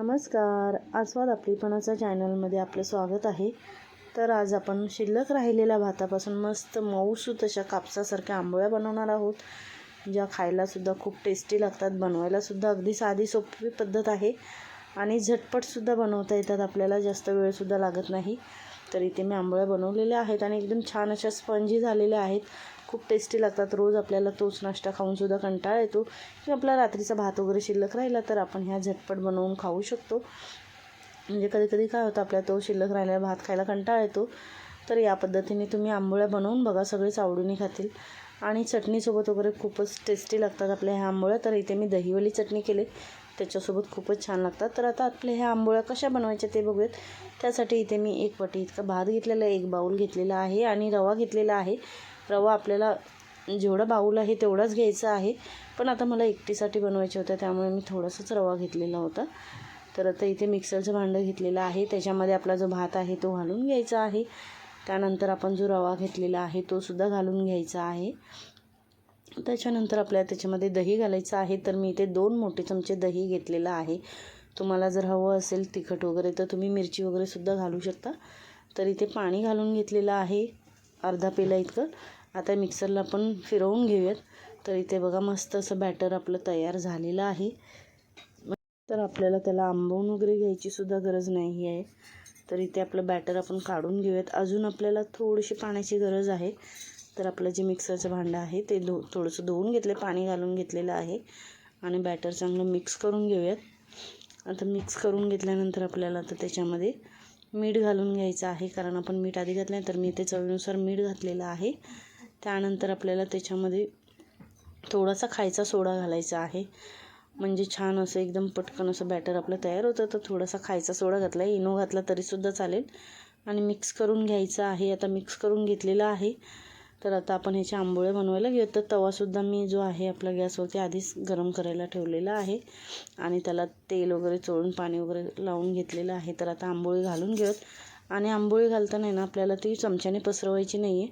नमस्कार. आस्वाद आपलीपणाचा चॅनलमध्ये आपलं स्वागत आहे. तर आज आपण शिल्लक राहिलेल्या भातापासून मस्त मऊसूत अशा कापसासारख्या आंबोळ्या बनवणार आहोत ज्या खायलासुद्धा खूप टेस्टी लागतात बनवायलासुद्धा अगदी साधी सोपी पद्धत आहे आणि झटपटसुद्धा बनवता येतात आपल्याला जास्त वेळसुद्धा लागत नाही. तर इथे मी आंबोळ्या बनवलेल्या आहेत आणि एकदम छान अशा स्पंजी झालेल्या आहेत. खूप टेस्टी लागतात. रोज आपल्याला तोच नाश्ता खाऊनसुद्धा कंटाळा येतो. किंवा आपला रात्रीचा भात वगैरे शिल्लक राहिला तर आपण ह्या झटपट बनवून खाऊ शकतो. म्हणजे कधी कधी काय होतं आपल्या तो शिल्लक राहिलेला भात खायला कंटाळा येतो. तर या पद्धतीने तुम्ही आंबोळ्या बनवून बघा सगळेच आवडीने खातील. आणि चटणीसोबत वगैरे खूपच टेस्टी लागतात आपल्या ह्या आंबोळ्या. तर इथे मी दहीवाली चटणी केली. त्याच्यासोबत खूपच छान लागतात. तर आता आपल्या ह्या आंबोळ्या कशा बनवायच्या ते बघूयात. त्यासाठी इथे मी एक वाटी इतका भात घेतलेला आहे एक बाऊल घेतलेला आहे आणि रवा घेतलेला आहे. रवा आपल्याला जेवढा बाऊल आहे तेवढाच घ्यायचा आहे. पण आता मला एकटीसाठी बनवायच्या होत्या त्यामुळे मी थोडासाच रवा घेतलेला होता. तर आता इथे मिक्सरचं भांडं घेतलेलं आहे. त्याच्यामध्ये आपला जो भात आहे तो घालून घ्यायचा आहे. त्यानंतर आपण जो रवा घेतलेला आहे तो सुद्धा घालून घ्यायचा आहे. त्याच्यानंतर आपल्याला त्याच्यामध्ये दही घालायचं आहे तर मी इथे दोन मोठे चमचे दही घेतलेलं आहे. तुम्हाला जर हवं असेल तिखट वगैरे तर तुम्ही मिरची वगैरे सुद्धा घालू शकता. तर इथे पाणी घालून घेतलेलं आहे अर्धा पेला इतकं. आता मिक्सरला पण फिरवून घेऊयात. तर इथे बघा मस्त असं बॅटर आपलं तयार झालेलं आहे. तर आपल्याला त्याला आंबवून वगैरे घ्यायची सुद्धा गरज नाही आहे. तर इथे आपलं बॅटर आपण काढून घेऊयात. अजून आपल्याला थोडीशी पाण्याची गरज आहे. तर आपलं जे मिक्सरचं भांडं आहे ते धु थोडंसं धुवून घेतलं पाणी घालून घेतलेलं आहे. आणि बॅटर चांगलं मिक्स करून घेऊयात. आता मिक्स करून घेतल्यानंतर आपल्याला आता त्याच्यामध्ये मीठ घालून घ्यायचं आहे. कारण आपण मीठ आधी घातलं आहे तर मी ते चवीनुसार मीठ घातलेलं आहे. त्यानंतर आपल्याला त्याच्यामध्ये थोडासा खायचा सोडा घालायचा आहे. म्हणजे छान असं एकदम पटकन असं बॅटर आपलं तयार होतं तर थोडासा खायचा सोडा घातला आहे इनो घातला तरीसुद्धा चालेल. आणि मिक्स करून घ्यायचं आहे. आता मिक्स करून घेतलेलं आहे. तर आता आपण ह्याच्या आंबोळे बनवायला घेऊ तर तवासुद्धा मी जो आहे आपला गॅसवरती आधीच गरम करायला ठेवलेला आहे. आणि त्याला तेल वगैरे चोळून पाणी वगैरे लावून घेतलेलं आहे. तर आता आंबोळी घालून घेऊयात. आणि आंबोळी घालताना ना आपल्याला ती चमच्याने पसरवायची नाही आहे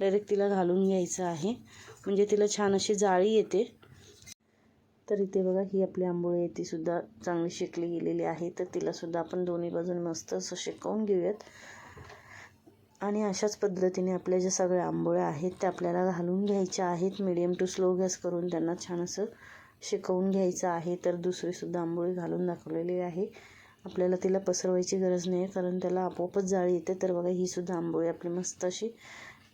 डायरेक्ट तिला घालून घ्यायचं आहे. म्हणजे तिला छान अशी जाळी येते. तर इथे बघा ही आपली आंबोळी आहे. तीसुद्धा चांगली शेकली गेलेली आहे. तर तिलासुद्धा आपण दोन्ही बाजून मस्त असं शेकवून घेऊयात. आणि अशाच पद्धतीने आपल्या ज्या सगळ्या आंबोळ्या आहेत त्या आपल्याला घालून घ्यायच्या आहेत. मिडियम टू स्लो गॅस करून त्यांना छान असं शिकवून घ्यायचं आहे. तर दुसरीसुद्धा आंबोळी घालून दाखवलेली आहे. आपल्याला तिला पसरवायची गरज नाही कारण त्याला आपोआपच जाळी येते. तर बघा ही सुद्धा आंबोळी आपली मस्त अशी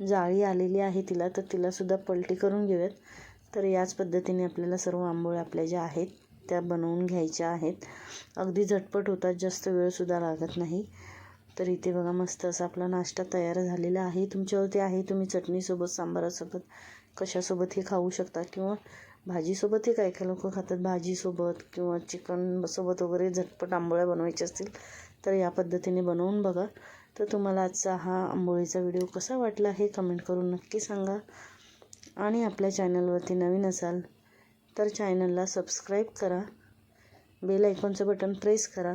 जाळी आलेली आहे तिला. तर तिलासुद्धा पलटी करून घेऊयात. तर याच पद्धतीने आपल्याला सर्व आंबोळ्या आपल्या ज्या आहेत त्या बनवून घ्यायच्या आहेत. अगदी झटपट होतात जास्त वेळसुद्धा लागत नाही. तर इथे बघा मस्त असा आपला नाश्ता तयार झालेला आहे. तुमच्यावरती आहे तुम्ही चटणीसोबत सांबारासोबत कशासोबत हे खाऊ शकता किंवा भाजीसोबतही काही काही लोक खातात भाजीसोबत किंवा चिकनसोबत वगैरे झटपट आंबोळ्या बनवायच्या असतील तर या पद्धतीने बनवून बघा. तर तुम्हाला आजचा हा आंबोळीचा व्हिडिओ कसा वाटला हे कमेंट करून नक्की सांगा. आणि आपल्या चॅनलवरती नवीन असाल तर चॅनलला सबस्क्राईब करा. बेल आयकॉनचं बटन प्रेस करा.